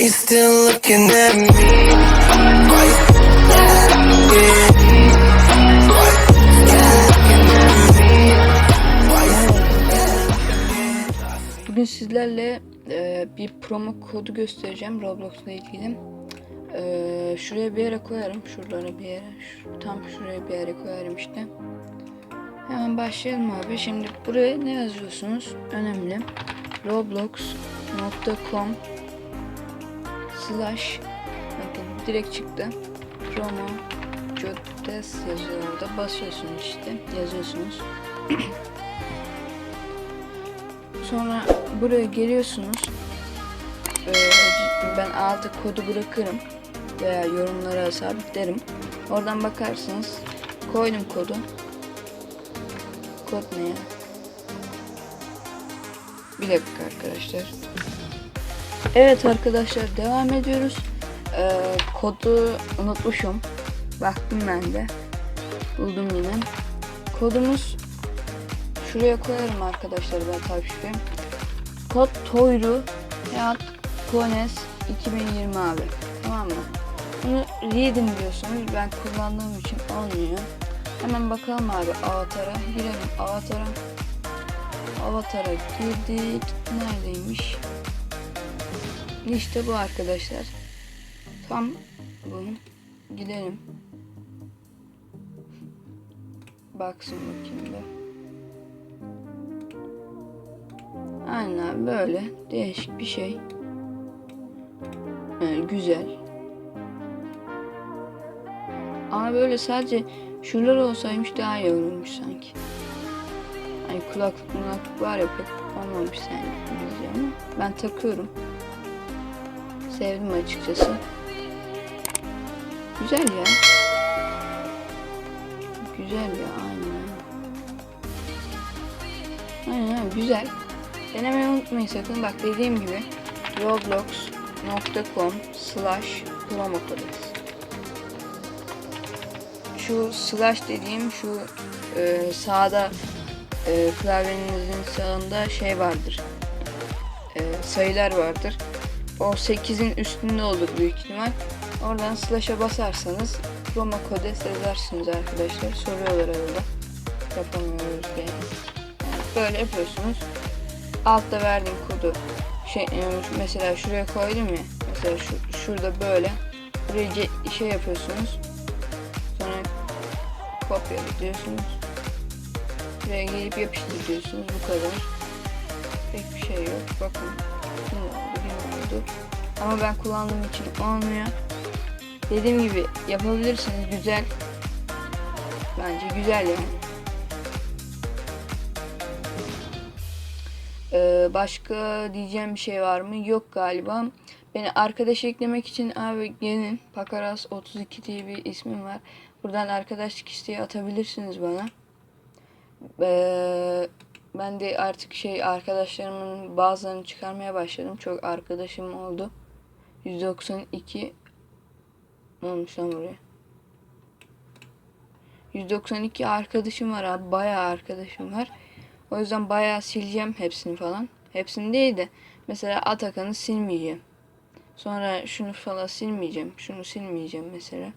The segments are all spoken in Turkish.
You still looking at me? Why you Bugün sizlerle e, bir promo kodu göstereceğim Roblox'la ilgili. E, şuraya bir yere koyarım. Şuralara bir yere. Şu, tam şuraya bir yere koyarım işte. Hemen başlayalım abi. Şimdi buraya ne yazıyorsunuz? Önemli. Roblox.com slash Bakın direkt çıktı. Promo Jotes yazıyor orada. Basıyorsunuz işte. Yazıyorsunuz. Sonra buraya geliyorsunuz. Ee, ben altı kodu bırakırım veya yorumlara sabitlerim. Oradan bakarsınız. Koydum kodu. Kod ne ya? Bir dakika arkadaşlar. Evet arkadaşlar devam ediyoruz. Ee, kodu unutmuşum. Baktım ben de. Buldum yine. Kodumuz Şuraya koyarım arkadaşlar ben takipçiyim. Kod Toyru ya Kones 2020 abi. Tamam mı? Bunu read'im diyorsunuz. Ben kullandığım için olmuyor. Hemen bakalım abi avatara. Girelim avatara. Avatara girdik. Neredeymiş? İşte bu arkadaşlar. Tam bu. Gidelim. Baksın bakayım bir. Aynen böyle değişik bir şey. Yani güzel. Ama böyle sadece şuralar olsaymış daha iyi olurmuş sanki. Hani kulaklık kulaklık var ya pek olmamış sanki ama ben takıyorum. Sevdim açıkçası. Güzel ya. Güzel ya aynen. Aynen güzel. Denemeyi unutmayın sakın. Bak dediğim gibi roblox.com slash promocodes Şu slash dediğim şu e, sağda e, klavyenizin sağında şey vardır. E, sayılar vardır. O 8'in üstünde olur büyük ihtimal. Oradan slash'a basarsanız promo kodes yazarsınız arkadaşlar. Soruyorlar arada. Yapamıyoruz diye. Yani böyle yapıyorsunuz altta verdiğim kodu şey e, mesela şuraya koydum ya mesela şu, şurada böyle buraya şey yapıyorsunuz sonra kopyala diyorsunuz buraya gelip yapıştır diyorsunuz bu kadar pek bir şey yok bakın oldu ama ben kullandığım için olmuyor dediğim gibi yapabilirsiniz güzel bence güzel yani Ee, başka diyeceğim bir şey var mı? Yok galiba. Beni arkadaş eklemek için abi gelin. Pakaras 32 diye bir ismim var. Buradan arkadaşlık isteği atabilirsiniz bana. Ee, ben de artık şey arkadaşlarımın bazılarını çıkarmaya başladım. Çok arkadaşım oldu. 192 ne olmuş lan buraya? 192 arkadaşım var abi. Bayağı arkadaşım var. O yüzden bayağı sileceğim hepsini falan. Hepsini değil de mesela Atakan'ı silmeyeceğim. Sonra şunu falan silmeyeceğim. Şunu silmeyeceğim mesela.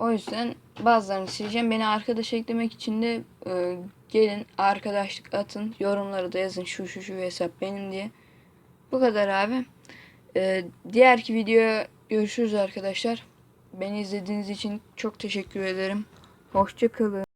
O yüzden bazılarını sileceğim. Beni arkadaş eklemek için de e, gelin arkadaşlık atın. Yorumları da yazın şu şu şu hesap benim diye. Bu kadar abi. E, diğerki videoya görüşürüz arkadaşlar. Beni izlediğiniz için çok teşekkür ederim. Hoşçakalın.